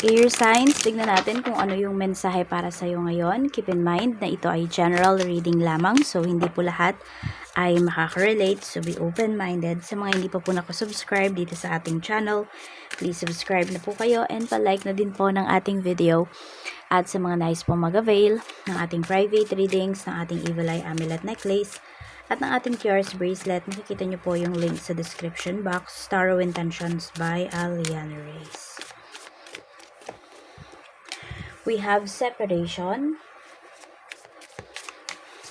Air signs, tignan natin kung ano yung mensahe para sa'yo ngayon. Keep in mind na ito ay general reading lamang, so hindi po lahat ay makaka-relate. So be open-minded. Sa mga hindi pa po nakasubscribe dito sa ating channel, please subscribe na po kayo and pa-like na din po ng ating video. At sa mga nice po mag-avail ng ating private readings, ng ating Evil Eye Amulet Necklace, at ng ating Cures Bracelet, makikita nyo po yung link sa description box. Tarot Intentions by Aliana Reyes. We have separation.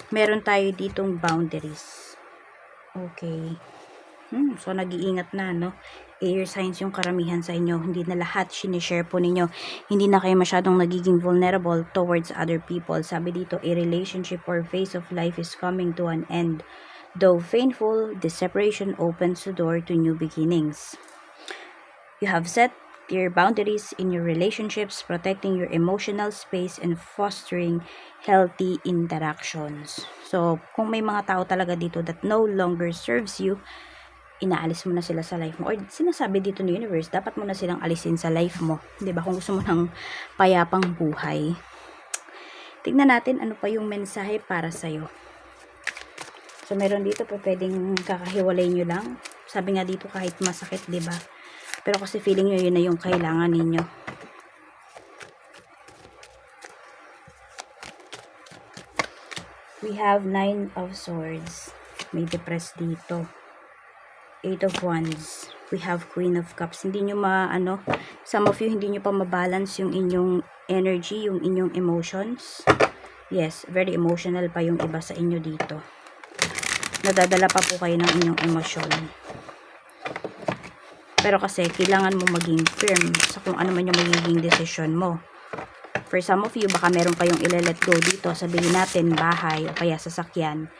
Meron tayo ditong boundaries. Okay. Hmm, so, nag-iingat na, no? Air signs yung karamihan sa inyo. Hindi na lahat sinishare po ninyo. Hindi na kayo masyadong nagiging vulnerable towards other people. Sabi dito, a relationship or phase of life is coming to an end. Though painful, the separation opens the door to new beginnings. You have set clear boundaries in your relationships, protecting your emotional space and fostering healthy interactions. So, kung may mga tao talaga dito that no longer serves you, inaalis mo na sila sa life mo. Or sinasabi dito ni universe, dapat mo na silang alisin sa life mo. ba Kung gusto mo ng payapang buhay. Tignan natin ano pa yung mensahe para sa'yo. So, meron dito pa pwedeng kakahiwalay nyo lang. Sabi nga dito kahit masakit, ba Pero kasi feeling nyo yun na yung kailangan ninyo. We have Nine of Swords. May depressed dito. Eight of Wands. We have Queen of Cups. Hindi nyo ma, ano, some of you, hindi nyo pa mabalance yung inyong energy, yung inyong emotions. Yes, very emotional pa yung iba sa inyo dito. Nadadala pa po kayo ng inyong emosyon. Pero kasi, kailangan mo maging firm sa kung ano man yung magiging decision mo. For some of you, baka meron kayong ile-let go dito. Sabihin natin, bahay o kaya sasakyan.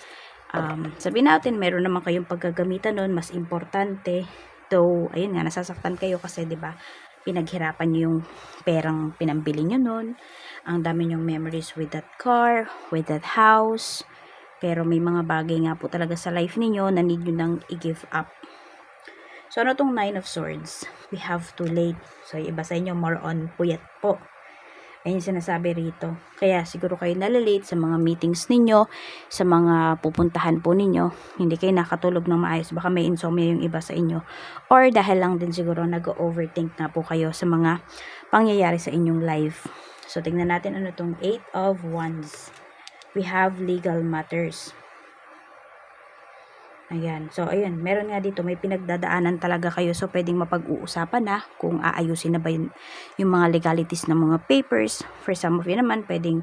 Um, sabihin natin, meron naman kayong paggagamitan nun, mas importante. Though, ayun nga, nasasaktan kayo kasi, di ba pinaghirapan nyo yung perang pinambili nyo nun. Ang dami nyong memories with that car, with that house. Pero may mga bagay nga po talaga sa life ninyo na need nyo nang i-give up. So, ano tong Nine of Swords? We have to late. So, iba sa inyo, more on puyat po. Ayun sinasabi rito. Kaya siguro kayo nalalate sa mga meetings ninyo, sa mga pupuntahan po ninyo. Hindi kayo nakatulog ng maayos. Baka may insomnia yung iba sa inyo. Or dahil lang din siguro nag-overthink na po kayo sa mga pangyayari sa inyong life. So, tingnan natin ano tong Eight of Wands. We have legal matters. Ayan. So, ayun. Meron nga dito, may pinagdadaanan talaga kayo. So, pwedeng mapag-uusapan na kung aayusin na ba yun, yung mga legalities ng mga papers. For some of you naman, pwedeng,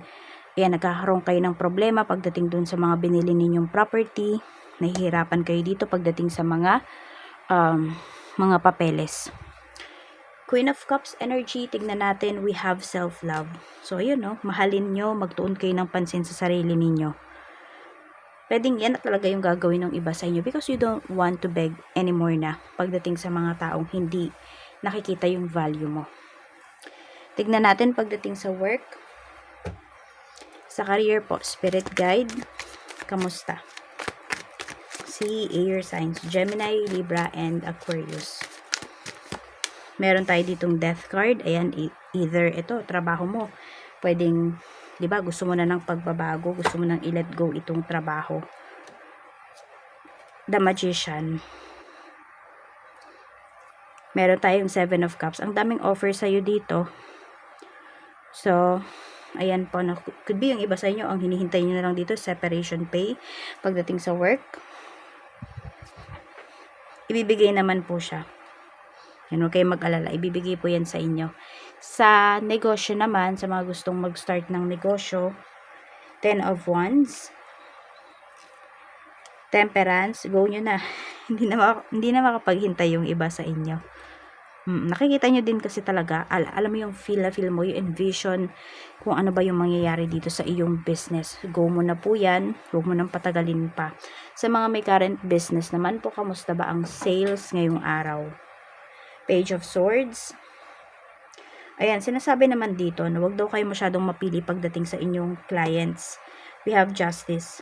ayan, nagkakaroon kayo ng problema pagdating dun sa mga binili ninyong property. Nahihirapan kayo dito pagdating sa mga, um, mga papeles. Queen of Cups energy, tignan natin, we have self-love. So, ayun, no? Mahalin nyo, magtuon kayo ng pansin sa sarili ninyo pwedeng yan na talaga yung gagawin ng iba sa inyo because you don't want to beg anymore na pagdating sa mga taong hindi nakikita yung value mo. Tignan natin pagdating sa work. Sa career po, spirit guide, kamusta? Si air signs, Gemini, Libra, and Aquarius. Meron tayo ditong death card. Ayan, e-, either ito, trabaho mo. Pwedeng 'di ba? Gusto mo na ng pagbabago, gusto mo nang i-let go itong trabaho. The Magician. Meron tayong Seven of Cups. Ang daming offer sa iyo dito. So, ayan po, na, could be yung iba sa inyo, ang hinihintay niyo na lang dito, separation pay, pagdating sa work. Ibibigay naman po siya. Yan, huwag kayong mag-alala. Ibibigay po yan sa inyo. Sa negosyo naman, sa mga gustong mag-start ng negosyo, 10 of Wands, Temperance, go nyo na. hindi na, hindi na makapaghintay yung iba sa inyo. Hmm, nakikita nyo din kasi talaga, al alam mo yung feel na feel mo, yung envision, kung ano ba yung mangyayari dito sa iyong business. Go mo na po yan, huwag mo nang patagalin pa. Sa mga may current business naman po, kamusta ba ang sales ngayong araw? Page of Swords, Ayan, sinasabi naman dito na wag daw kayo masyadong mapili pagdating sa inyong clients. We have justice.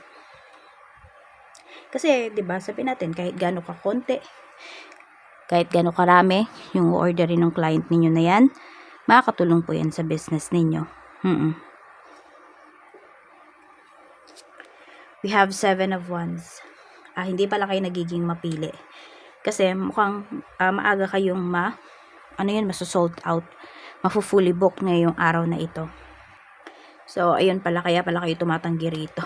Kasi, 'di ba, sabi natin kahit gaano ka konti, kahit gaano karami yung orderin ng client ninyo na 'yan, makakatulong po yan sa business ninyo. Mm-mm. We have seven of wands. Ah, hindi pala kayo nagiging mapili. Kasi mukhang ah, maaga kayong ma, ano yun, masosold out. Mafu-fully book ngayong araw na ito. So, ayun pala, kaya pala kayo tumatanggi rito.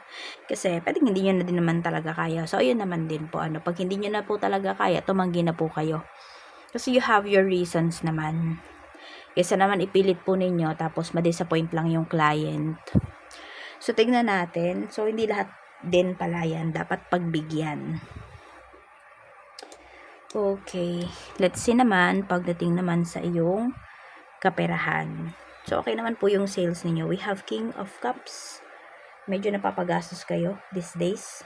Kasi, pwedeng hindi nyo na din naman talaga kaya. So, ayun naman din po, ano, pag hindi nyo na po talaga kaya, tumanggi na po kayo. Kasi you have your reasons naman. Kesa naman ipilit po ninyo, tapos ma-disappoint lang yung client. So, tignan natin. So, hindi lahat din pala yan. Dapat pagbigyan. Okay. Let's see naman, pagdating naman sa iyong kaperahan. So, okay naman po yung sales ninyo. We have King of Cups. Medyo napapagastos kayo these days.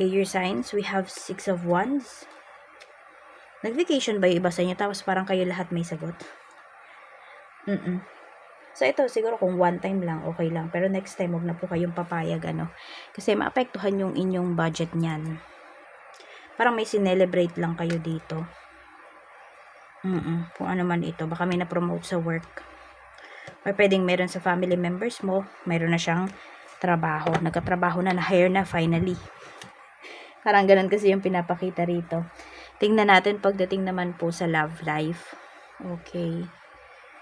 Air signs, we have Six of Wands. Nag-vacation ba yung iba sa inyo? Tapos parang kayo lahat may sagot. Mm-mm. So, ito, siguro kung one time lang, okay lang. Pero next time, huwag na po kayong papayag, ano. Kasi maapektuhan yung inyong budget niyan. Parang may sinelebrate lang kayo dito. Mm Kung ano man ito. Baka may na-promote sa work. Or pwedeng meron sa family members mo, meron na siyang trabaho. Nagkatrabaho na, na-hire na finally. Parang ganun kasi yung pinapakita rito. Tingnan natin pagdating naman po sa love life. Okay.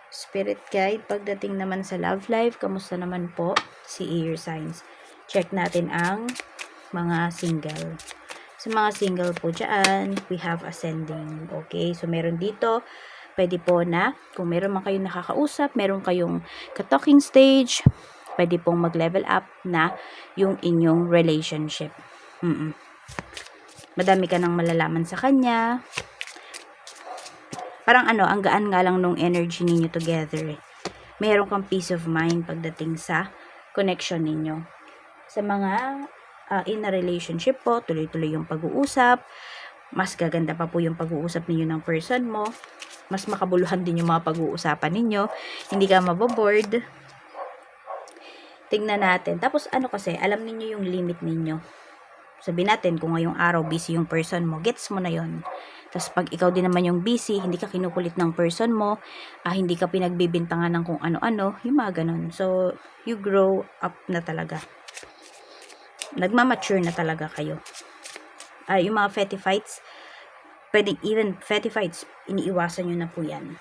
Spirit guide, pagdating naman sa love life, kamusta naman po si air signs? Check natin ang mga single. Sa mga single po dyan, we have ascending. Okay, so meron dito, pwede po na, kung meron man kayong nakakausap, meron kayong ka-talking stage, pwede pong mag-level up na yung inyong relationship. Mm-mm. Madami ka nang malalaman sa kanya, parang ano, ang gaan nga lang nung energy ninyo together. Eh. Meron kang peace of mind pagdating sa connection ninyo. Sa mga uh, in a relationship po, tuloy-tuloy yung pag-uusap, mas gaganda pa po yung pag-uusap ninyo ng person mo, mas makabuluhan din yung mga pag-uusapan ninyo, hindi ka maboboard. Tingnan natin. Tapos ano kasi, alam niyo yung limit ninyo. Sabi natin, kung ngayong araw busy yung person mo, gets mo na yon tapos pag ikaw din naman yung busy, hindi ka kinukulit ng person mo, ah, hindi ka pinagbibintangan ng kung ano-ano, yung mga ganun. So, you grow up na talaga. Nagmamature na talaga kayo. Ah, yung mga petty fights, pwedeng even petty fights, iniiwasan nyo na po yan.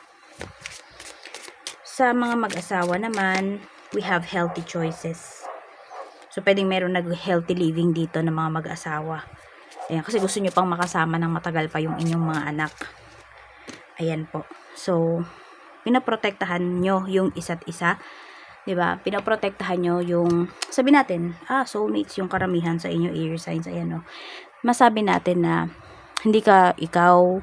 Sa mga mag-asawa naman, we have healthy choices. So, pwedeng meron nag-healthy living dito ng mga mag-asawa Ayan, kasi gusto nyo pang makasama ng matagal pa yung inyong mga anak. Ayan po. So, pinaprotektahan nyo yung isa't isa. 'Di ba? Pinaprotektahan nyo yung sabi natin, ah, soulmates yung karamihan sa inyo air signs ayan no. Masabi natin na hindi ka ikaw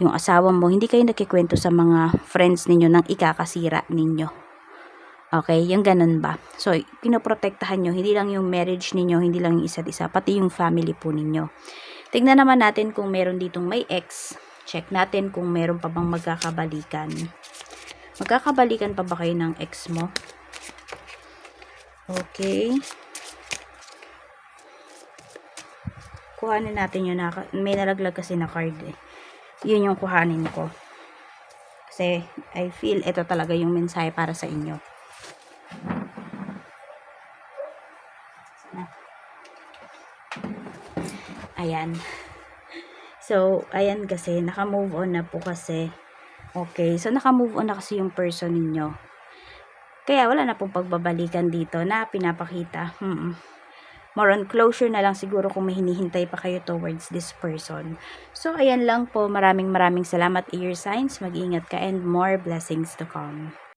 yung asawa mo, hindi kayo nakikwento sa mga friends ninyo ng ikakasira ninyo. Okay, yung ganun ba? So, pinoprotektahan nyo, hindi lang yung marriage ninyo, hindi lang yung isa't isa, pati yung family po ninyo. Tignan naman natin kung meron ditong may ex. Check natin kung meron pa bang magkakabalikan. Magkakabalikan pa ba kayo ng ex mo? Okay. Kuhanin natin yun. May nalaglag kasi na card eh. Yun yung kuhanin ko. Kasi I feel ito talaga yung mensahe para sa inyo. Ayan. So, ayan kasi, naka-move on na po kasi. Okay, so naka-move on na kasi yung person ninyo. Kaya wala na pong pagbabalikan dito na pinapakita. Hmm. More on closure na lang siguro kung may hinihintay pa kayo towards this person. So, ayan lang po. Maraming maraming salamat, ear signs. Mag-ingat ka and more blessings to come.